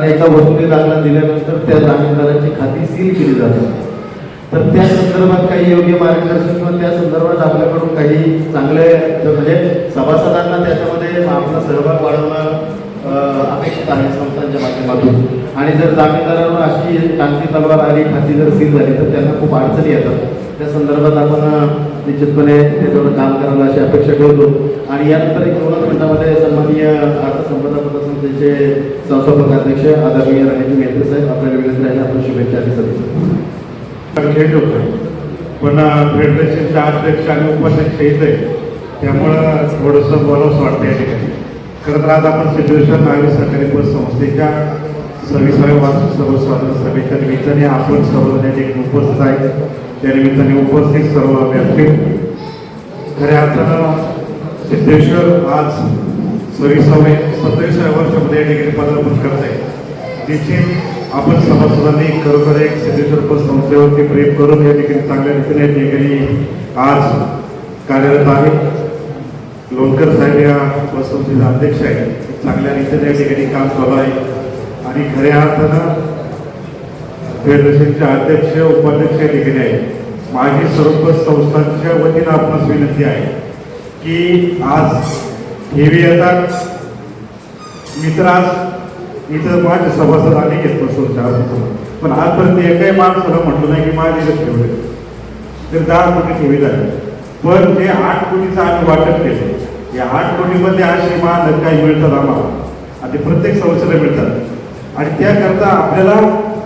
करण्याच्या वसुली दाखला दिल्यानंतर त्या जामीनदाराची खाती सील केली जातात तर त्या संदर्भात काही योग्य मार्गदर्शन किंवा त्या संदर्भात आपल्याकडून काही चांगले म्हणजे सभासदांना त्याच्यामध्ये आपला सहभाग वाढवणं अपेक्षित आहे संस्थांच्या माध्यमातून. आणि जर जामीनदारांवर अशी शांती तलवार आली खाती जर सील झाली तर त्यांना खूप अडचणी येतात. त्या संदर्भात आपण निश्चितपणे त्याच्यावर काम करायला अशी अपेक्षा ठेवतो. आणि यानंतर एक दोनच मिनिटामध्ये सन्माननीय अर्थसंपदा पतसंस्थेचे संस्थापक अध्यक्ष आदरणीय रणजित मेहते साहेब आपल्याला विनंती राहिला आपण शुभेच्छा आणि सदिच्छा खेळ होतोय पण फेडरेशनच्या अध्यक्ष आणि उपाध्यक्ष येत आहे त्यामुळं थोडंसं बोलावंसं वाटतं या ठिकाणी. खरं तर आज आपण सिद्धेश्वर नागरी सरकारी बस संस्थेच्या सव्वीसाव्या वार्षिक सर्व स्वातंत्र्य सभेच्या निमित्ताने आपण सर्वजण या ठिकाणी उपस्थित आहे त्या निमित्ताने उपस्थित सर्व व्यासपीठ खऱ्या अर्थानं सिद्धेश्वर आज सव्वीसावे सत्तावीसाव्या वर्षामध्ये या ठिकाणी पदार्पण करत आहे. निश्चित आपण सभासदांनी खरोखर एक सिद्धेश्वर पद संस्थेवरती प्रेम करून या ठिकाणी चांगल्या रीतीने या ठिकाणी आज कार्यरत आहे. लोणकर साहेब या पतसंस्थेचे अध्यक्ष आहेत. चांगल्या रीतीने या ठिकाणी काम चालू आहे. आणि खऱ्या अर्थानं फेडरेशनचे अध्यक्ष उपाध्यक्ष या ठिकाणी आहेत. माझी सर्व संस्थांच्या वतीनं आपणास विनंती आहे की आज हेवी येतात. मित्र आज इथं माझे सभासद अनेक आहेत बसवून पण आजपर्यंत एकही माणसाला म्हटलं नाही की माझे ठेवले. तर दहा कोटी ठेवी झाले. पण ते आठ कोटीचं आम्ही वाटप केले या आठ कोटीमध्ये असे मान काही मिळतात आम्हाला. आणि ते प्रत्येक संस्थेला मिळतात. आणि त्याकरता आपल्याला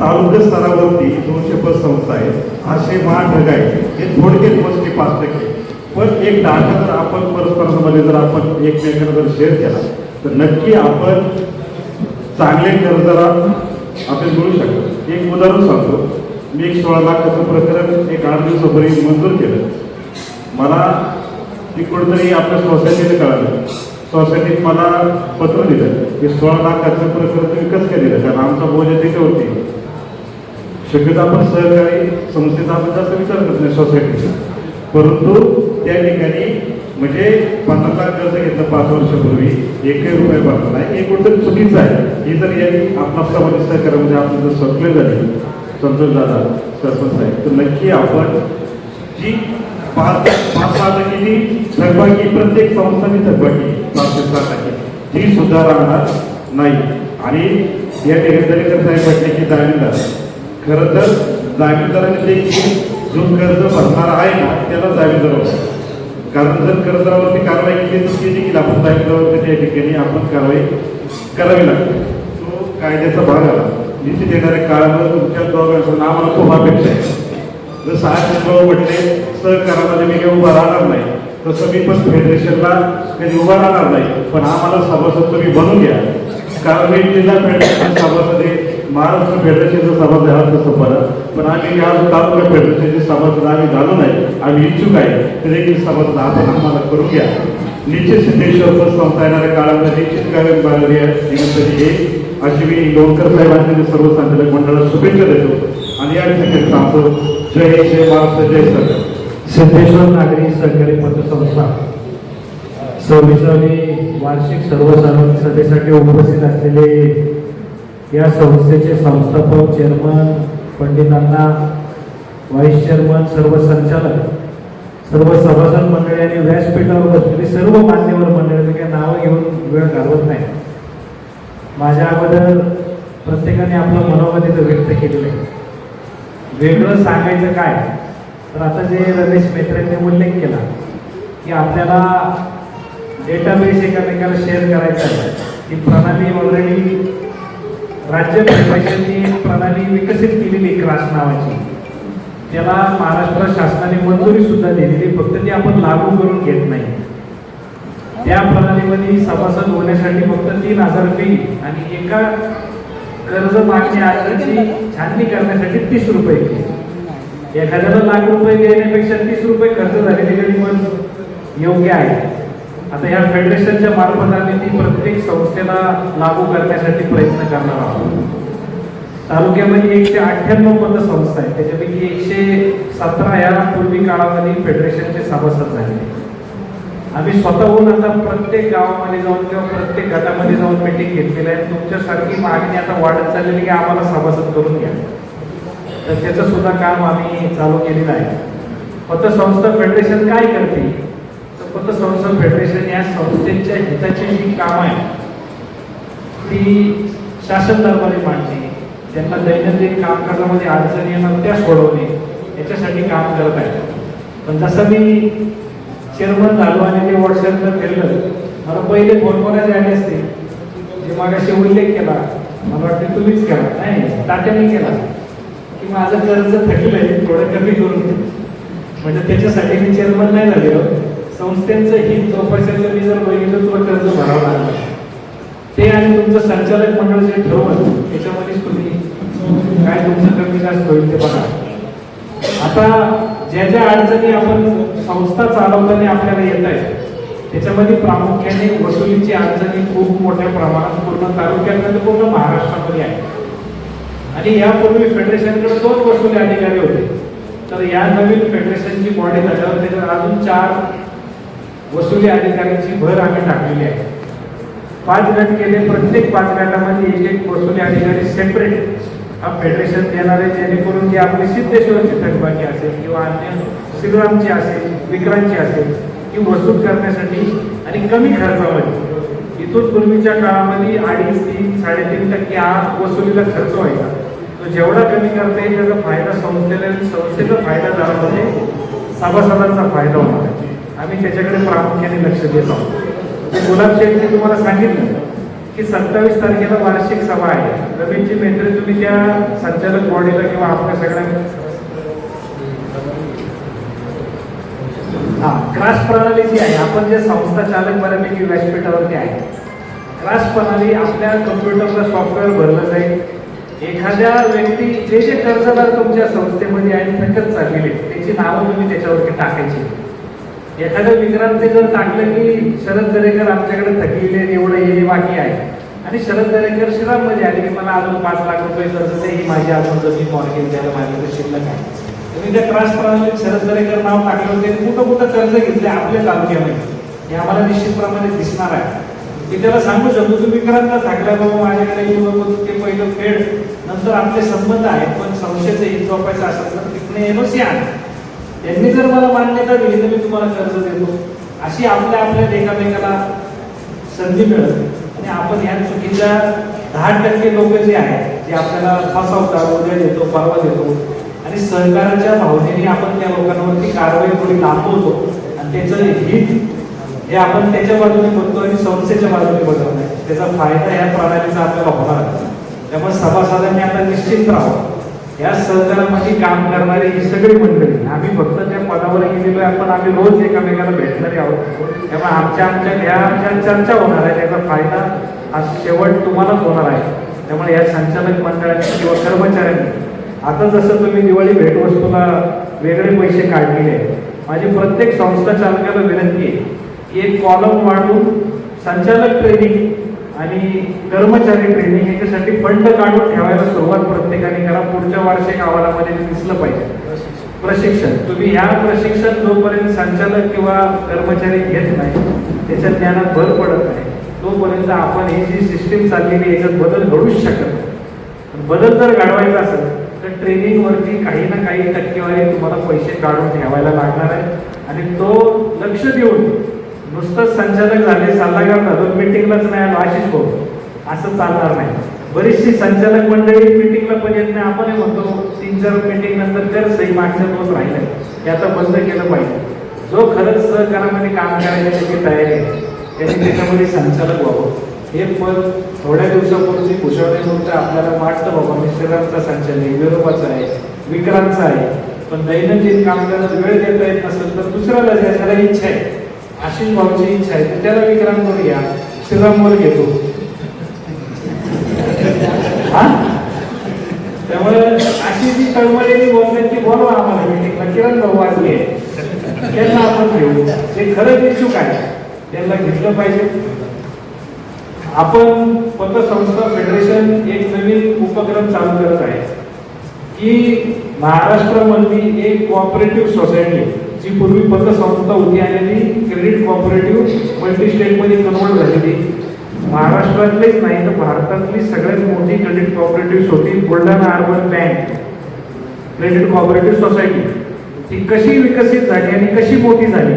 तालुका स्तरावरती दोनशे पद संस्था आहेत. असे महाढग आहेत हे थोडक्यात गोष्टी पाच टक्के. पण एक डाटा जर आपण परस्परांमध्ये जर आपण एकमेकांना जर शेअर केला तर नक्की आपण चांगले कर्जदारा आपण मिळू शकतो. एक उदाहरण सांगतो. मी एक सोळा लाखाचं प्रकरण एक आठ दिवसापूर्वी मंजूर केलं. मला ती कुठेतरी आपल्या सोसायटीने कळालं. सोसायटीत मला पत्र दिलं. की सोळा लाखाचं प्रकरण तुम्ही कसं काय दिलं? कारण आमचा बोजा तिथे होती. शक्यतो आपण सहकारी संस्थेचा आपण जास्त विचार करत नाही सोसायटीचा परंतु त्या ठिकाणी म्हणजे पन्नास लाख कर्ज घेतलं पाच वर्षापूर्वी. एकही रुपये भरला नाही. हे कुठंतरी चुकीचं आहे. हे जर यांनी आपणामध्ये सहकार्य म्हणजे आपण जर सक्रिय झाली संतोष दादा सरपंच साहेब तर नक्की आपण जी पाच पाच सहा टक्केची थकबाकी प्रत्येक संस्थांनी थकबाकी पाच ते सहा टक्के ती सुद्धा राहणार नाही. आणि या ठिकाणी दरेकर साहेब म्हटले की जामीनदार खरं तर जामीनदाराने देखील जो कर्ज भरणार आहे ना त्याला जामीनदार होतो कारण जर कर्जावरती कारवाई केली तर ती देखील आपण जामीनदारावरती त्या ठिकाणी आपण कारवाई करावी लागते. तो कायद्याचा भाग आला निधी येणाऱ्या काळामध्ये तुमच्या दोघांचं आम्हाला खूप अपेक्षा आहे. जसं आज भाऊ म्हटले सहकारामध्ये मी काही उभा राहणार नाही. तसं मी पण फेडरेशनला कधी उभा राहणार नाही. पण आम्हाला सभासद तुम्ही बनवून घ्या. कारण मी जिल्हा फेडरेशन सभासद महाराष्ट्र फेडरेशनचा सभासद आहे तसं परत पण आम्ही आज तालुका फेडरेशनचे सभासद आम्ही झालो नाही आम्ही इच्छुक आहे ते देखील सभासद आपण आम्हाला करून घ्या. निश्चित सिद्धेश्वर पण संस्था येणाऱ्या काळामध्ये निश्चित कार्य बाळगली आहे. अशी मी लोणकर साहेबांचे सर्व संचालक मंडळाला शुभेच्छा देतो. आणि या ठिकाणी सांगतो जय जय महाराष्ट्र जय सरकार. सिद्धेश्वर नागरी सहकारी पतसंस्था. सव्वीसावी वार्षिक सर्वसाधारण सभेसाठी उपस्थित असलेले या संस्थेचे संस्थापक चेअरमन पंडितांना व्हाईस चेअरमन सर्व संचालक सर्व सभासद मंडळी आणि व्यासपीठावर बसलेली सर्व मान्यवर मंडळी काही नावं घेऊन वेळ घालवत नाही. माझ्या अगोदर प्रत्येकाने आपलं मनोगत व्यक्त केलेलं आहे. वेगळं सांगायचं काय? तर आता जे रमेश मेत्रेंनी उल्लेख केला की आपल्याला डेटाबेस एकामेकाला शेअर करायचा आहे. ती प्रणाली ऑलरेडी राज्य फेडरेशननी प्रणाली विकसित केलेली क्रास नावाची. त्याला महाराष्ट्र शासनाने मंजुरी सुद्धा दिलेली फक्त ती आपण लागू करून घेत नाही. त्या प्रणालीमध्ये सभासद होण्यासाठी फक्त तीन हजार फी आणि एका कर्ज मागणी अर्जाची छाननी करण्यासाठी तीस रुपये फी एखाद्याला लाख रुपये देण्यापेक्षा तीस रुपये खर्च झालेले गडी पण योग्य आहे. आता ह्या फेडरेशनच्या मार्फत आम्ही ती प्रत्येक संस्थेला लागू करण्यासाठी प्रयत्न करणार आहोत. तालुक्यामध्ये एकशे अठ्ठ्याण्णव पतसंस्था आहेत. त्याच्यापैकी एकशे सतरा या पूर्वी काळामध्ये फेडरेशनचे सभासद झाले. आम्ही स्वतःहून आता प्रत्येक गावामध्ये जाऊन किंवा प्रत्येक गटामध्ये जाऊन मीटिंग घेतलेली आहे. तुमच्यासारखी मागणी आता वाढत चाललेली की आम्हाला सभासद करून घ्या. तर त्याचं सुद्धा काम आम्ही चालू केलेलं आहे. पतसंस्था फेडरेशन काय करते? तर पतसंस्था फेडरेशन या संस्थेच्या हिताची जी कामं आहे ती शासन दरबारी मांडणे त्यांना दैनंदिन कामकाजामध्ये अडचणी येणार त्या सोडवणे याच्यासाठी काम करत आहे पण जसं मी चेअरमन झालो आणि ते व्हॉट्सअपला फिरलं मला पहिले फोन कोणाचे आले असते. जे मागाशी उल्लेख केला मला वाटतं तुम्हीच केला. नाही तात्याने केला. की माझं कर्ज थकलंय थोडं कमी करून दे. म्हणजे त्याच्यासाठी मी चेअरमन नाही झालेलो. संस्थेचं हित जोपासायचं मी जर बघितलं तुला कर्ज भरावं लागलं. ते आणि तुमचं संचालक मंडळ जे ठरवलं त्याच्यामध्येच तुम्ही काय तुमचं कमी जास्त होईल ते बघा. आता ज्या ज्या अडचणी आपण संस्था चालवताना आपल्याला येत आहेत त्याच्यामध्ये प्रामुख्याने वसुलीची अडचणी खूप मोठ्या प्रमाणात पूर्ण तालुक्यामध्ये पूर्ण महाराष्ट्रामध्ये आहे आणि यापूर्वी फेडरेशनकडे दोन वसुली अधिकारी होते. तर या नवीन फेडरेशनची बॉडी झाल्यावर त्याच्यात अजून चार वसुली अधिकाऱ्यांची भर आम्ही टाकलेली आहे. पाच गट केले प्रत्येक पाच गटामध्ये एक एक वसुली अधिकारी सेपरेट फेडरेशन देणार आहे जेणेकरून जे आपली सिद्धेश्वरची थकबाकी असेल किंवा अन्य श्रीरामची असेल विक्रांची असेल ती वसूल करण्यासाठी आणि कमी खर्चामध्ये. इथून पूर्वीच्या काळामध्ये अडीच तीन साडेतीन टक्के हा वसुलीला खर्च व्हायचा. तो जेवढा कमी करता येईल त्याचा फायदा संस्थेला संस्थेचा फायदा झाला म्हणजे सभासदांचा फायदा होणार आहे. आम्ही त्याच्याकडे प्रामुख्याने लक्ष देत आहोत. गुलाब शेठने तुम्हाला सांगितलं की सत्तावीस तारखेला वार्षिक सभा आहे. रवींची मैत्री तुम्ही त्या संचालक बॉडीला किंवा आपल्या सगळ्या हा क्रास प्रणाली जी आहे आपण जे संस्था चालक बऱ्यापैकी व्यासपीठावरती आहे क्रास प्रणाली आपल्या कम्प्युटरला सॉफ्टवेअर भरलं जाईल. एखाद्या व्यक्ती जे जे कर्जदार तुमच्या संस्थेमध्ये आहेत थकत चाललेले त्याची नावं तुम्ही त्याच्यावरती टाकायची. एखाद्या विक्रांतचे जर टाकलं की शरद दरेकर आमच्याकडे थकलेले एवढं हे बाकी आहे. आणि शरद दरेकर श्रीराममध्ये आले की मला अजून पाच लाख रुपये कर्ज ते ही माझी अजून जमीन मॉर्गेज द्यायला माझ्याकडे शिल्लक आहे. तुम्ही त्या क्रास प्रणालीत शरद दरेकर नाव टाकलं होते कुठं कुठं कर्ज घेतले आपल्या तालुक्यामध्ये. हे आम्हाला निश्चितप्रमाणे दिसणार आहे. मी त्याला सांगू शकतो तुम्ही विक्रांतला थाकल्या बाबा माझ्याकडे येऊ नको ते पहिलं फेड. नंतर आपले संबंध आहेत पण संशयाचं हित जोपायचं असेल तर तिथने एनओसी आहे. त्यांनी जर मला मान्यता दिली तर मी तुम्हाला कर्ज देतो. अशी आपल्या आपल्या एकामेकाला संधी मिळत आणि आपण या चुकीच्या दहा टक्के लोक जे आहेत जे आपल्याला फसवतात उद्या देतो परवा देतो आणि सहकाराच्या भावनेने आपण त्या लोकांवरती कारवाई थोडी लांबवतो आणि त्याचं हित हे आपण त्याच्या बाजूने बघतो आणि संस्थेच्या बाजूने बघत नाही. त्याचा फायदा ह्या प्रणालीचा आपल्याला होणार त्यामुळे सभासदांनी आता निश्चित राहावं. या सहकारामध्ये काम करणारी ही सगळी मंडळी आम्ही फक्त त्या पदावर गेलेलो आहे. पण आम्ही रोज एकामेकाला भेटणारे आहोत. त्यामुळे आमच्या आमच्या ह्या आमच्या चर्चा होणार आहे. त्याचा फायदा हा शेवट तुम्हालाच होणार आहे. त्यामुळे या संचालक मंडळाने किंवा कर्मचाऱ्यांनी आता जसं तुम्ही दिवाळी भेटवस्तूला वेगळे पैसे काढलेले आहेत माझी प्रत्येक संस्था चालकाला विनंती आहे की एक कॉलम वाढवून संचालक ट्रेनिंग आणि कर्मचारी ट्रेनिंग याच्यासाठी फंड काढून ठेवायला सुरुवात प्रत्येकाने करा. पुढच्या वार्षिक अहवालामध्ये दिसलं पाहिजे. प्रशिक्षण. तुम्ही ह्या प्रशिक्षण जोपर्यंत संचालक किंवा कर्मचारी घेत नाही त्याच्या ज्ञानात भर पडत नाही तोपर्यंत आपण ही जी सिस्टीम चाललेली आहे, याच्यात बदल घडूच शकत नाही. बदल जर घडवायचा असेल तर ट्रेनिंगवरती काही ना काही टक्केवारी तुम्हाला पैसे काढून ठेवायला लागणार आहे. आणि तो लक्ष देऊन नुसतंच संचालक झाले सल्लागार झालो मिटिंगलाच नाही आलो आशिष भाऊ असं चालणार नाही. बरीचशी संचालक मंडळी मिटिंगला पण येत नाही. आपणही म्हणतो तीन चार मिटिंग नंतर तर सही मागच्या दोन राहिलं हे आता बंद केलं पाहिजे. जो खरंच सहकारामध्ये काम करायला त्याची तयारी आहे. त्याने त्याच्यामध्ये संचालक व्हावं. हे पद थोड्या दिवसापूर्वी भूषवण्यापूर्वी आपल्याला वाटतं बाबा मिश्रांचा संचालक विरोपाचा आहे विक्रांतचा आहे. पण दैनंदिन काम करत वेळ देता येत नसेल तर दुसऱ्याला ज्याच्याला इच्छा आहे. आशिष भाऊची इच्छा आहे. त्याला विक्रांतवर घ्या श्रीरामवर घेतो हा? त्यामुळे अशी जी तळमळीने बोलण्यात की बोलवा आम्हाला मिटिंगला किरण भाऊ वाचले त्यांना आपण घेऊ. ते खरंच इच्छुक आहे. त्यांना घेतलं पाहिजे. आपण पतसंस्था फेडरेशन एक नवीन उपक्रम चालू करत आहे. की महाराष्ट्रामधली एक कोऑपरेटिव्ह सोसायटी जी पूर्वी पतसंस्था होती आणि ती क्रेडिट कॉपरेटिव्ह मल्टी स्टेटमध्ये कन्वर्ट झालेली महाराष्ट्रातलीच नाही तर भारतातली सगळ्यात मोठी क्रेडिट कॉपरेटिव्ह होती Buldhana urban bank credit cooperative society ती कशी विकसित झाली आणि कशी मोठी झाली?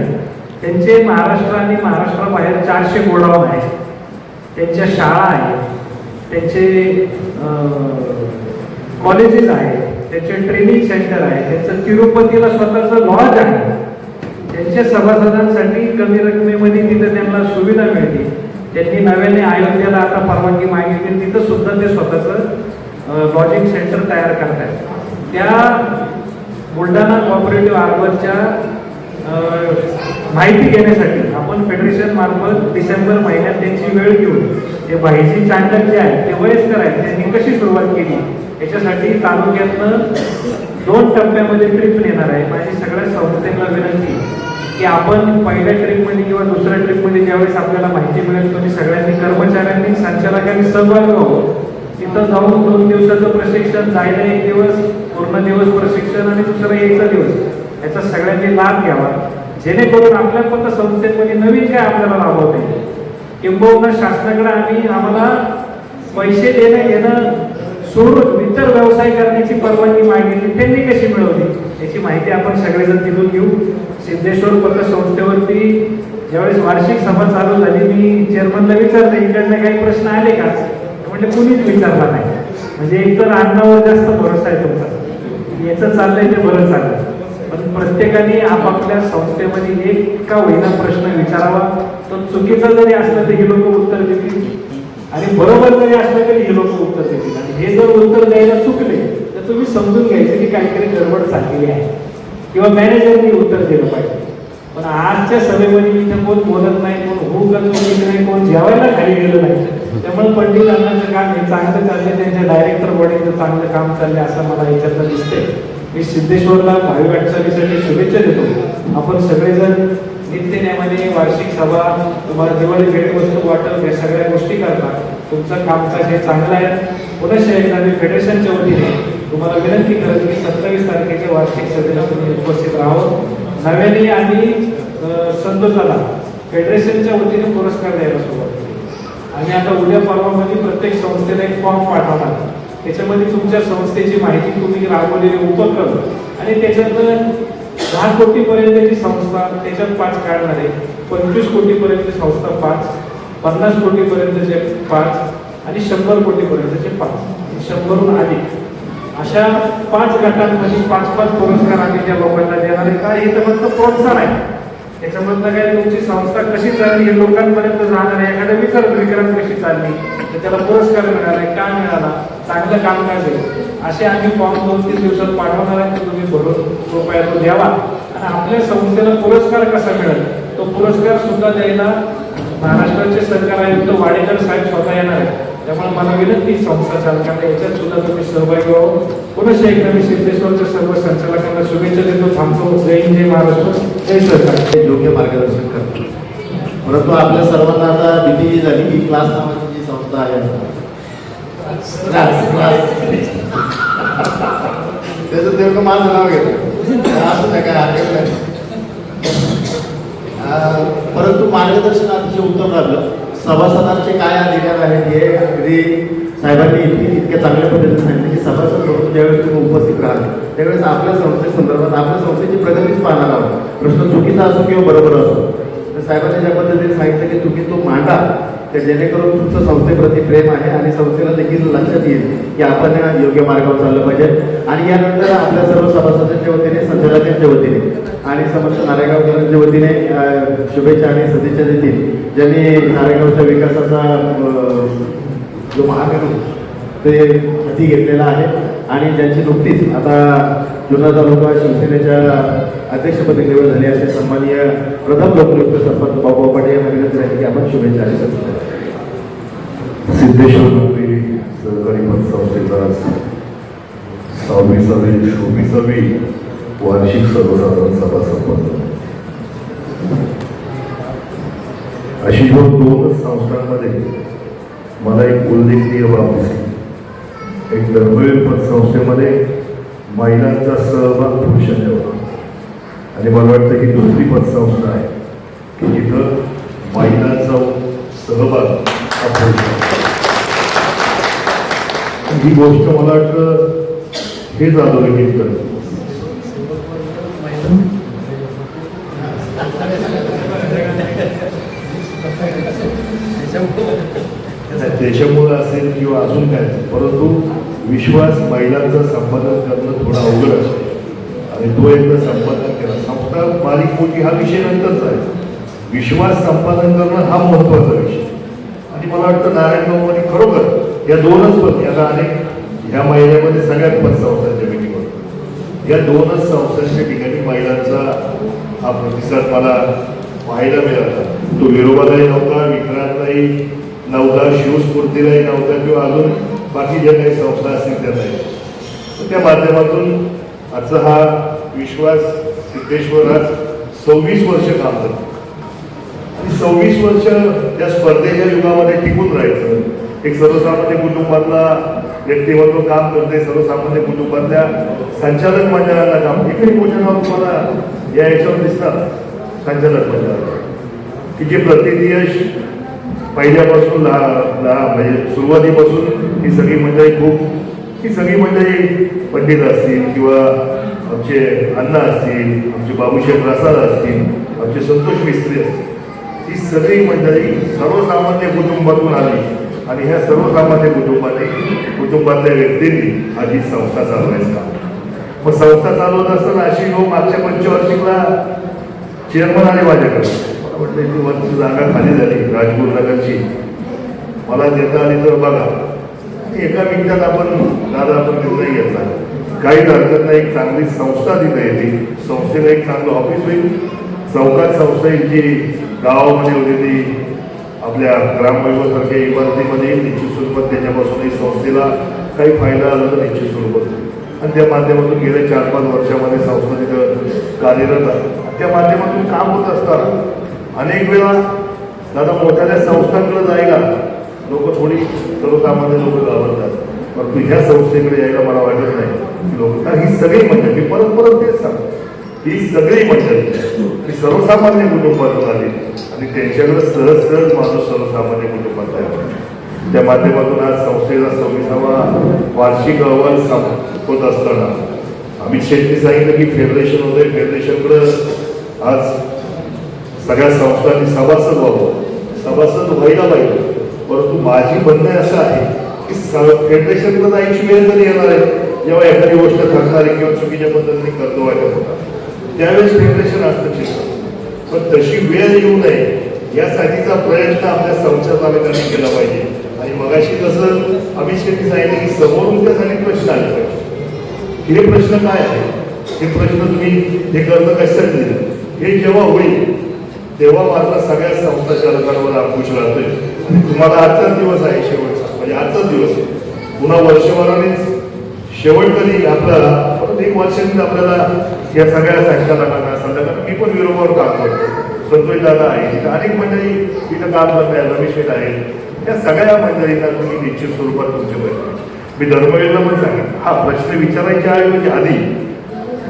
त्यांचे महाराष्ट्र आणि महाराष्ट्राबाहेर चारशे गोडाऊन आहेत. त्यांच्या शाळा आहेत. त्यांचे कॉलेजेस आहेत. त्याचे ट्रेनिंग सेंटर आहे. त्यांचं तिरुपतीला स्वतःचं लॉज आहे. त्यांच्या सभासदांसाठी कमी रकमेमध्ये तिथं त्यांना सुविधा मिळते. त्यांनी नव्याने अयोध्येला आता परवानगी मागितली. तिथं सुद्धा ते स्वतःचं लॉजिंग सेंटर तयार करतात त्या बुलढाणा कॉपरेटिव्ह आर्बरच्या माहिती घेण्यासाठी आपण फेडरेशन मार्फत डिसेंबर महिन्यात त्यांची वेळ घेऊन ते भाईजी चांडक जे आहेत ते वयस्कर आहेत त्यांनी कशी सुरुवात केली? याच्यासाठी तालुक्यातनं दोन टप्प्यामध्ये ट्रिप येणार आहे. माझी सगळ्या संस्थेला विनंती की आपण पहिल्या ट्रिपमध्ये किंवा दुसऱ्या ट्रिपमध्ये ज्यावेळेस आपल्याला माहिती मिळेल तुम्ही सगळ्यांनी कर्मचाऱ्यांनी संचालकांनी सहभागी व्हावं. तिथं जाऊन दोन दिवसाचं प्रशिक्षण जायला एक दिवस पूर्ण दिवस प्रशिक्षण आणि दुसरा यायचा दिवस. याचा सगळ्यांनी लाभ घ्यावा. जेणेकरून आपल्या फक्त संस्थेमध्ये नवीन काय आपल्याला लाभवते किंबहुना शासनाकडे आम्ही आम्हाला पैसे देणं येणं सोडून इतर व्यवसाय करण्याची परवानगी मागितली त्यांनी कशी मिळवली? याची माहिती आपण सगळेजण तिथून घेऊ. सिद्धेश्वर पतसंस्थेवरती संस्थेवरती ज्यावेळेस वार्षिक सभा चालू झाली मी चेअरमनला विचारलं इकडनं काही प्रश्न आले का? म्हणजे कुणीच विचारला नाही. म्हणजे एकतर अन्नावर जास्त भरोसा आहे तुमचा. याचं चाललंय ते बरं चाललं पण प्रत्येकाने आपापल्या संस्थेमध्ये एक का होईना प्रश्न विचारावा. तो चुकीचा जरी असला तरी लोक उत्तर देतील. आणि बरोबर जरी असलं तरी हे लोक उत्तर देतील. आणि हे जर उत्तर द्यायला चुकले तर तुम्ही समजून घ्यायचं की काहीतरी गडबड चाललेली आहे. किंवा मॅनेजरनी उत्तर दिलं पाहिजे. पण आजच्या सभेमध्ये इथे कोण बोलत नाही कोण हो करतो नाही कोण जेवायला खाली गेलं नाही त्यामुळे पंडित अण्णांचं काम हे चांगलं चाललंय त्यांच्या डायरेक्टर बॉडीचं चांगलं काम चाललंय असं मला याच्यातलं दिसतंय. मी सिद्धेश्वरला भावी वाटचालीसाठी शुभेच्छा देतो. आपण सगळेजण नित्यनेमाने वार्षिक सभा तुम्हाला दिवाळी भेटवस्तू वाटप या सगळ्या गोष्टी करता. तुमचं कामकाज हे चांगलं आहे. पुनश्च एकदा मी फेडरेशनच्या वतीने तुम्हाला विनंती करत की सत्तावीस तारखेच्या वार्षिक सभेला तुम्ही उपस्थित राहावं. नव्याने आणि संतोषाला फेडरेशनच्या वतीने पुरस्कार द्यायला सुरुवात केली. आणि आता उद्या परवामध्ये प्रत्येक संस्थेला एक फॉर्म पाठवणार. त्याच्यामध्ये तुमच्या संस्थेची माहिती तुम्ही राबवलेले उपक्रम आणि त्याच्यात दहा कोटीपर्यंतची संस्था त्याच्यात पाच काढणार आहे पंचवीस कोटीपर्यंतची संस्था पाच पन्नास कोटीपर्यंतचे पाच आणि शंभर कोटीपर्यंतचे पाच. म्हणजे शंभरहून अधिक. अशा पाच गटांमध्ये पाच पाच पुरस्कार आम्ही त्या लोकांना देणार आहे काय हे तर फक्त प्रोत्साहन आहे. त्याच्यामधनं काय तुमची संस्था कशी चालली? लोकांपर्यंत जाणार आहे. एखाद्या विकर विक्रम कशी चालली? तर त्याला पुरस्कार मिळाला का मिळाला? चांगलं काम काय झालं असे आम्ही फॉर्म दोन तीन दिवसात पाठवणार आहे तुम्ही भरून कृपया तो द्यावा. आणि आपल्या संस्थेला पुरस्कार कसा मिळेल? तो पुरस्कार सुद्धा द्यायला महाराष्ट्राचे सरकार आयुक्त वाडेकर साहेब स्वतः येणार आहे त्यामुळे मला विनंती संस्था चालकांना याच्यात सुद्धा तुम्ही सहभागी व्हावं पुनश्च एकदा मी सिद्धेश्वरच्या सर्व संचालकांना शुभेच्छा देतो. थांबतो. जय जय महाराष्ट्र. जय सरकार. ते योग्य मार्गदर्शन करतो. परंतु आपल्या सर्वांना आता भीती जी झाली की क्लास नावाची जी संस्था आहे. त्याचं नेमकं माझं नाव घेतो. असं काय हरकत नाही परंतु मार्गदर्शन अतिशय उत्तम लागलं सभासदांचे काय अधिकार आहेत हे अगदी साहेबांनी इतकी इतक्या चांगल्या पद्धतीने सांगितलं की सभासद म्हणून ज्यावेळेस तुम्ही उपस्थित राहाल त्यावेळेस आपल्या संस्थेसंदर्भात आपल्या संस्थेची प्रगतीच पाहणार आहोत. प्रश्न चुकीचा असो किंवा बरोबर असो. तर साहेबांनी ज्या पद्धतीने सांगितलं की तुम्ही तो मांडा तर जेणेकरून तुमचं संस्थेप्रती प्रेम आहे आणि संस्थेला देखील लक्षात येईल की आपण या योग्य मार्गावर चाललं पाहिजे. आणि यानंतर आपल्या सर्व सभासदांच्या वतीने संचालकांच्या वतीने आणि समस्त नारायणगावकरांच्या वतीने शुभेच्छा आणि सदिच्छा देतील. ज्यांनी नारायणगावच्या विकासाचा जो महागणू ते हाती घेतलेला आहे. आणि ज्यांची नुकतीच आता जुना तालुका शिवसेनेच्या अध्यक्षपदी निवड झाली असे सन्माननीय प्रथम लोकनियुक्त सरपंच बाबा पाटील यांना विनंती आहे की आपण शुभेच्छा आणि सदिच्छा सिद्धेश्वर मंदिर सहकारी पतसंस्थेचा सव्वीसावी चोवीसावी वार्षिक सर्वसाधारण सभा संपन्न अशी जो दोनच संस्थांमध्ये मला एक उल्लेखनीय बाब दिसली. एक धर्मवीर पतसंस्थेमध्ये महिलांचा सहभाग पुरुषांच्या होता. आणि मला वाटतं की दुसरी पतसंस्था आहे की जिथं महिलांचा सहभाग हा ही गोष्ट मला वाटतं हेच अधोरेखित करते त्याच्यामुळं असेल किंवा अजून काय असेल. परंतु विश्वास महिलांचं संपादन करणं थोडं अवघड असतं. आणि तो एकदा संपादन केला. संपदा बारीक मोठी हा विषय नंतरचा आहे. विश्वास संपादन करणं हा महत्त्वाचा विषय. आणि मला वाटतं नारायण भाऊनी खरोखर या दोनच पद आता अनेक ह्या महिन्यामध्ये सगळ्यात पद संस्थांच्या मीटिंग या दोनच संस्थांच्या ठिकाणी महिलांचा हा प्रतिसाद मला पाहायला मिळाला. तो विरोबालाही नव्हता विक्रांतलाही नव्हता शिवस्फूर्तीलाही नव्हता किंवा अजून बाकी ज्या काही संस्था असतील त्या नाही तर त्या माध्यमातून आजचा हा विश्वास सिद्धेश्वर आज सव्वीस वर्ष काम करतो. आणि सव्वीस वर्ष त्या स्पर्धेच्या युगामध्ये टिकून राहायचं. एक सर्वसामान्य कुटुंबातला व्यक्तिमत्व काम करते सर्वसामान्य कुटुंबातल्या संचालक मंडळाला काम. एकही योजना तुम्हाला या याच्यावर दिसतात संचालक मंडळाला की जे प्रतिनियश पहिल्यापासून लहा लहा म्हणजे सुरुवातीपासून ही सगळी मंडळी खूप ही सगळी मंडळी पंडित असतील किंवा आमचे अण्णा असतील आमचे बाबूशेठ प्रसाद असतील आमचे संतोष मिस्त्री असतील ही सगळी मंडळी सर्वसामान्य कुटुंबातून आली. आणि ह्या सर्वसामान्य कुटुंबाने कुटुंबातल्या व्यक्तींनी आधी संस्था चालवायचं काम मग संस्था चालवत असताना अशी लोक मागच्या पंचवार्षिकला चेअरमन आले माझ्याकडे. म्हटलं इथे वरची जागा खाली झाली राजपूर नगरची. मला देता आली तर बघा. एका मिनिटात आपण दादा आपण निर्णय घेतला. काहीच हरकत नाही एक चांगली संस्था तिथे येते. संस्थेला एक चांगलं ऑफिस होईल. चौकात संस्था येईल जी गावामध्ये होती ती. आपल्या ग्रामवैभवसारख्या इमारतीमध्ये निश्चित स्वरूपात त्याच्यापासून संस्थेला काही फायदा आला तर निश्चित स्वरूपात. आणि त्या माध्यमातून गेल्या चार पाच वर्षामध्ये संस्था तिथं कार्यरत आहे. त्या माध्यमातून काम होत असताना अनेक वेळा दादा मोठ्या संस्थांकडे जायला लोक थोडी सर्वसामान्य लोक घाबरतात. परंतु ह्या संस्थेकडे यायला मला वाटत नाही. की लोक कारण ही सगळी मंडळी मी परत परत तेच सांगतो. ही सगळी मंडळी ही सर्वसामान्य कुटुंबातून आली. आणि त्यांच्याकडे सहज सहज माणूस सर्वसामान्य कुटुंबात आहे त्या माध्यमातून आज संस्थेचा सव्वीसावा वार्षिक अहवाल होत असताना अमित शेट्टी सांगितलं की फेडरेशन होते फेडरेशनकडं आज सगळ्या संस्थांनी सभासद व्हावं. सभासद व्हायला पाहिजे. परंतु माझी म्हणणं असं आहे की फेडरेशनकडे जायची वेळ जरी येणार आहे जेव्हा एखादी गोष्ट ठरणारी किंवा चुकीच्या पद्धतीने करतो वाटत होता त्यावेळेस फेडरेशन असतं चित्र पण तशी वेळ येऊ नये यासाठीचा प्रयत्न आपल्या संचालकांनी केला पाहिजे. आणि मगाशी कसं अमित शेट्टी सांगितलं की समोरून त्यासाठी प्रश्न आले पाहिजे. हे प्रश्न काय आहे? हे प्रश्न तुम्ही हे कर्ज कशासाठी? दिलं हे जेव्हा होईल तेव्हा मात्र सगळ्या संस्था चालकांवर अंकुश राहतोय. आणि तुम्हाला आजचाच दिवस आहे शेवटचा. म्हणजे आजचाच दिवस. आहे पुन्हा वर्षभरानेच शेवट कधी आपला परत एक वर्षाने आपल्याला या सगळ्या संचालकांना संध्याकाळ मी पण विरोधावर काम करतो. संतोष दादा आहे इथं अनेक मंडळी तिथं काम करत आहे रमेश आहे या सगळ्या मंडळींना तुम्ही निश्चित स्वरूपात तुमचे प्रश्न मी धर्मवीरला पण सांगेन हा प्रश्न विचारायच्या ऐवजी आधी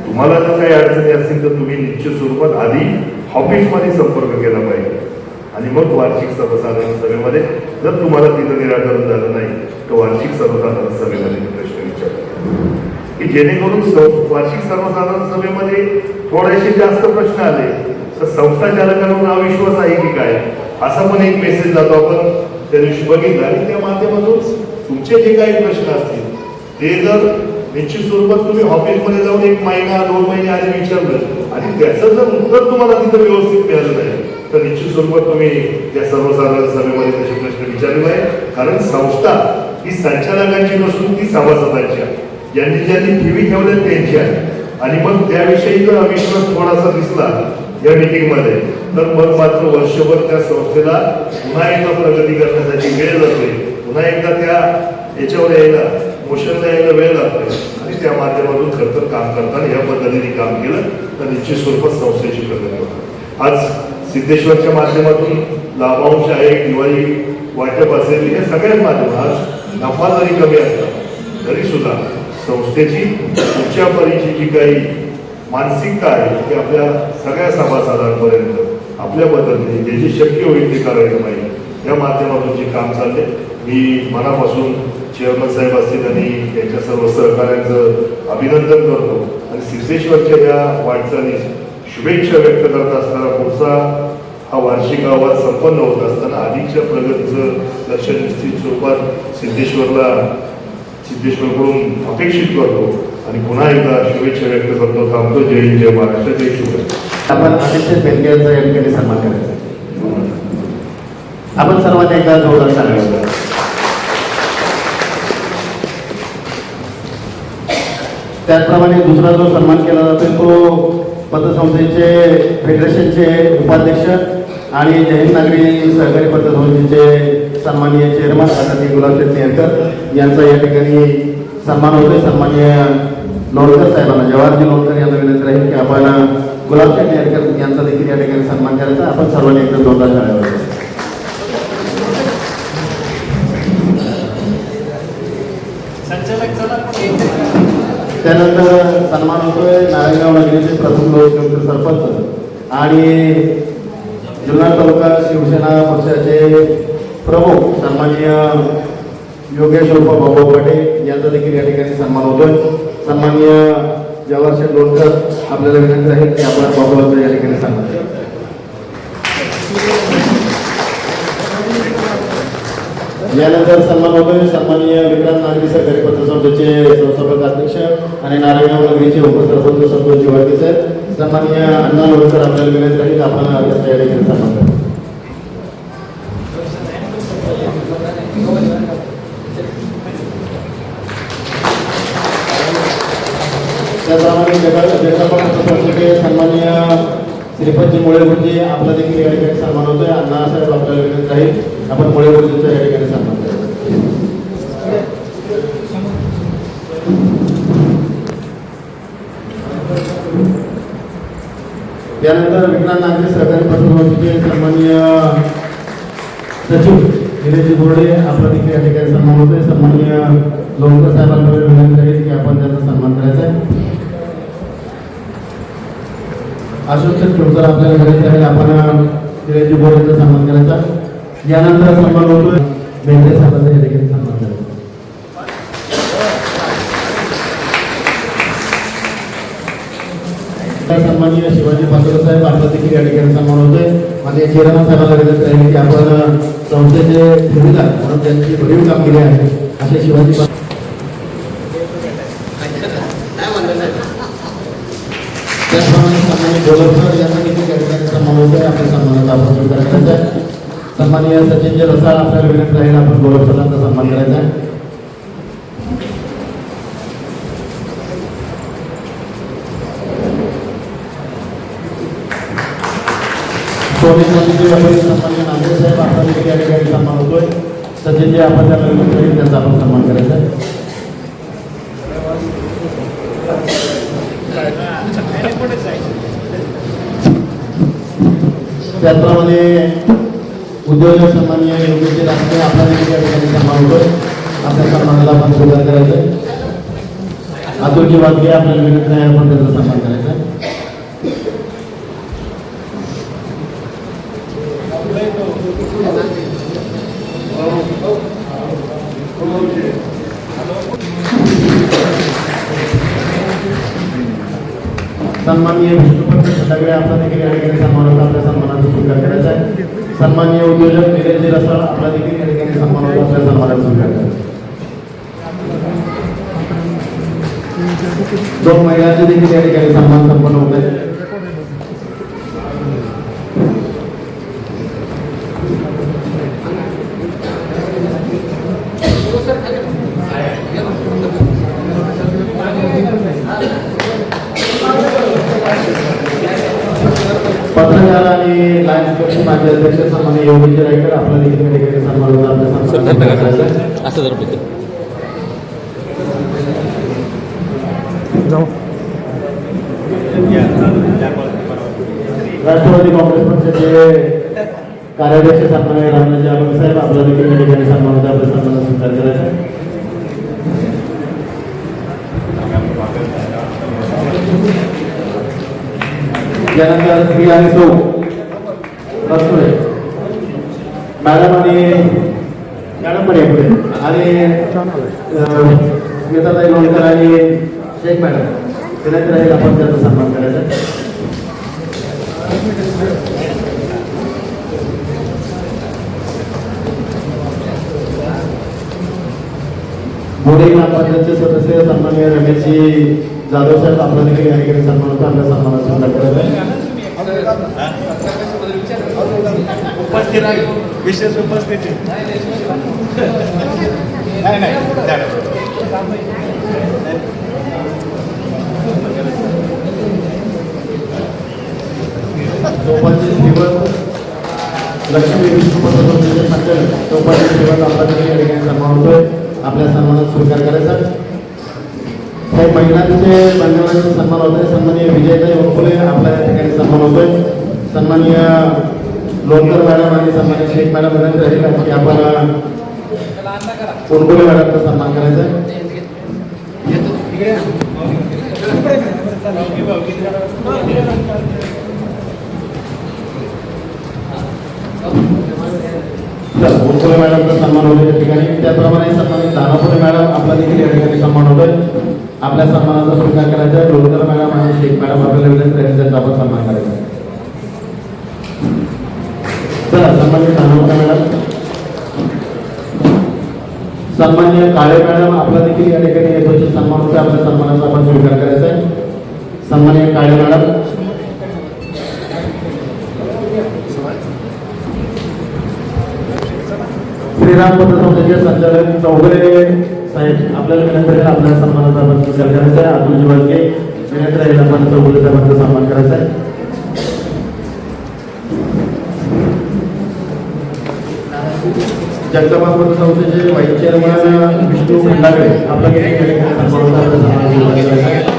तुम्हाला जर काही अडचणी असतील तर तुम्ही निश्चित स्वरूपात आधी ऑफिसमध्ये संपर्क केला पाहिजे. आणि मग वार्षिक सर्वसाधारण सभेमध्ये जर तुम्हाला तिथं निराकरण झालं नाही तर वार्षिक सर्वसाधारण सभेमध्ये प्रश्न विचारतो. की जेणेकरून वार्षिक सर्वसाधारण सभेमध्ये थोडेसे जास्त प्रश्न आले तर संस्था चालकांवर अविश्वास आहे की काय? असा पण एक मेसेज जातो आपण. त्या दिवशी बघितला आणि त्या माध्यमातून तुमचे जे काही प्रश्न असतील ते जर निश्चित स्वरूपात तुम्ही ऑफिसमध्ये जाऊन एक महिना दोन महिने आधी विचारलं. आणि त्याचं जर उत्तर तुम्हाला तिथं व्यवस्थित मिळालं नाही तर निश्चित स्वरूपात तुम्ही त्या सर्वसाधारण सभेमध्ये तसे प्रश्न विचारले नाही. कारण संस्था ही संचालकांची नसून ती सभासदांची आहे. ज्यांनी ज्यांनी ठेवी ठेवल्या त्यांची आहे. आणि मग त्याविषयी जर अविश्वास थोडासा दिसला या मिटिंगमध्ये तर मग मात्र वर्षभर त्या संस्थेला पुन्हा एकदा प्रगती करण्यासाठी वेळ जातोय. पुन्हा एकदा त्या याच्यावर यायला मोशन यायला वेळ लागतो. आणि त्या माध्यमातून खरं तर काम करताना या पद्धतीने काम केलं तर निश्चित स्वरूपात संस्थेची प्रगती होते. आज सिद्धेश्वरच्या माध्यमातून लाभांश आहे दिवाळी वाटप असेल या सगळ्याच माध्यमात आज नफा जरी कमी असला तरी सुद्धा संस्थेची उच्च परीची जी काही मानसिकता आहे ती आपल्या सगळ्या सभासदांपर्यंत आपल्या पद्धतीने जे जे शक्य होईल ते करायला पाहिजे. या माध्यमातून जे काम चालले मी मनापासून चेअरमन साहेब असतील आणि त्यांच्या सर्व सहकाऱ्यांचं अभिनंदन करतो. आणि सिद्धेश्वरच्या या वाटचालीस शुभेच्छा व्यक्त करत असताना पुढचा हा वार्षिक अहवाल संपन्न होत असताना अधिकच्या प्रगतीचं लक्ष निश्चित स्वरूपात सिद्धेश्वरला सिद्धेश्वरकडून अपेक्षित करतो. आणि पुन्हा एकदा शुभेच्छा व्यक्त करतो. थांबतो. जय हिंद, जय महाराष्ट्र जय शिवराय. आपण आदित्य बेनके यांचा या ठिकाणी सन्मान करायचा. आपण सर्वांनी एकदा जोरदार सांगायचं त्याचप्रमाणे दुसरा जो सन्मान केला जातो तो पतसंस्थेचे फेडरेशनचे उपाध्यक्ष आणि जैन नागरी सहकारी पतसंस्थेचे सन्माननीय चेअरमन आदरणीय गुलाबचंद नेरकर यांचा या ठिकाणी सन्मान होतोय. सन्माननीय लोणकर साहेबांना जवाहरजी लोणकर यांना विनंती राहील की आपण गुलाबचंद नेरकर यांचा देखील या ठिकाणी सन्मान करायचा. आपण सर्वांनी एकदम जोरदार करायला त्यानंतर सन्मान होतोय नारायणगाव नगरीचे प्रथम लोकसभेचे सरपंच आणि जुन्नर तालुका शिवसेना पक्षाचे प्रमुख सन्माननीय योगेश उर्फ बाबा पाटील यांचा देखील या ठिकाणी सन्मान होतोय. सन्माननीय जवाहरशेठ लोणकर आपल्याला विनंती आहे की आपण बाबाचा या ठिकाणी सन्मान यानंतर सन्मान होतोय. सन्माननीय विक्रांत नागरी सहकारी पत्रसंस्थेचे संस्थापक अध्यक्ष आणि नारायणगाव नगरीचे उपसरपंच संतोष जिवाळके सर. सन्माननीय अण्णा लोणकर आपल्याला विनंती राहील आपण त्यांचा या ठिकाणी सन्मान करू. त्याचप्रमाणे जगदंबा पत्रसंस्थेचे सन्माननीय श्रीपतजी मुळे गुरुजी आपला देखील या ठिकाणी सन्मान होतोय. अण्णा साहेब आपल्याला विनंती राहील आपण मुळे गुरुजींचा या ठिकाणी सांगतो त्यानंतर विक्रांत नागरी सहकारी पत्रसंस्थेचे सन्माननीय सचिव निलेश बोर्डे आपला या ठिकाणी सन्मान होतोय. सन्माननीय लोणकर साहेबांकडे विनंती आहे की आपण त्यांचा सन्मान करायचा आहे. अशोक शेट्टी आपल्याला करायचं आहे आपण निलेश बोर्डेचा सन्मान करायचा यानंतर सन्मान होतोय बेंद्रे साहेबांचा या ठिकाणी सन्मान करायचा सन्माननीय शिवाजी पात्र साहेब आपला देखील या ठिकाणी सन्मान होतोय. आणि चेअरमन साहेबांना विनंती राहील की आपण संस्थेचे ठेवीदार म्हणून त्यांची भरीव कामगिरी आहे. असे शिवाजी पात्र त्याचप्रमाणे सन्माननीय गोलसर यांना देखील या ठिकाणी सन्मान होतोय. आपल्या सन्मानाचा आपण स्वीकार करायचा आहे सन्माननीय सचिन जे रसाळ आपल्याला विनंती राहील आपण गोलसरांचा सन्मान करायचा आहे. साहेब आपला या ठिकाणी सन्मान होतोय. जे आपण त्यांना विनंती राहील त्यांचा आपण सन्मान करायचा आहे. त्याचप्रमाणे उद्योजक सन्माननीय योग्य राष्ट्रीय आपला देखील या ठिकाणी सन्मान होतोय आपल्या सन्मानाला आपण स्वीकार करायचं अतुलजी वाघे आपल्याला विनंती आहे आपण त्यांचा सन्मान करायचा सन्माननीय विष्णुपंत सगळे आपला देखील या ठिकाणी सन्मान होता आपल्या सन्मानाचा स्वीकार करायचा आहे. सन्माननीय उद्योजक निलेशजी रसाळ आपला देखील या ठिकाणी सन्मान होता आपल्या सन्मानाचा स्वीकार करायचा दोन महिलांचे देखील या ठिकाणी सन्मान संपन्न होत आहे पत्रकार आणि लायन्स क्लबचे माजी अध्यक्ष सन्मान्य योगेश रायकर आपला देखील या ठिकाणी सन्मान होता आपल्या. असं जर राष्ट्रवादी काँग्रेस पक्षाचे कार्याध्यक्ष सन्मान्य रामराजे आबा साहेब आपला देखील या ठिकाणी सन्मान होता आपल्या सन्मानाचा स्वीकार करायचा. त्यानंतर श्री आणि सौ मॅडम आणि मॅडम पण आहे आणि स्मिताताई लोणकर आणि शेख मॅडम. विनंती आपण त्यांचा सन्मान करायचा. मोदी ग्रामपंचायतचे सदस्य सन्माननीय रमेशजी जाधव साहेब आपला देखील या ठिकाणी सन्मान होता आपल्या सन्मानाचा स्वीकार करायचा आहे विशेष उपस्थिती. नाही नाही लक्ष्मी विष्णू पतसंस्थेचे संचालक चौपाटी आपला आपल्या सन्मानात स्वीकार करायचा. काही महिलांचे मान्यवरांचे सन्मान होत आहे सन्माननीय विजयताई ओळखुले आपल्या या ठिकाणी सन्मान होतोय. सन्माननीय लोणकर मॅडम आणि सन्माननीय शेख मॅडम विनंती राहील की आपण कोणकोले मॅडमचा सन्मान करायचा आहे तर मॅडमचा सन्मान होतो या ठिकाणी त्याप्रमाणे सन्मानित दानापुरे मॅडम आपला देखील या ठिकाणी सन्मान होतोय. आपल्या सन्मानाचा स्वीकार करायचा आहे. डोलकर मॅडम आणि शेख मॅडम आपल्याला विनंती राहील त्यांचा आपण सन्मान करायचा आहे. चला सन्मानित दानापुरे मॅडम. सन्मान्य काळे मॅडम आपला देखील या ठिकाणी यथोचित सन्मान होता आपल्या सन्मानाचा आपण स्वीकार करायचा आहे. सन्मान्य काळे मॅडम श्रीराम पतसंस्थेचे संचालक चौगले साहेब आपल्याला विनंती आहे आपल्या सन्मानाचा आपण स्वीकार करायचा आहे. अतुलजी वाळके विनंती राहील आपण चौगले साहेबांचा सन्मान करायचा आहे. जगदंबा पतसंस्थेचे व्हाईस चेअरमन विष्णू भंडागडे आपला देखील या सन्मान आपल्या सन्मानाचा करायचा आहे.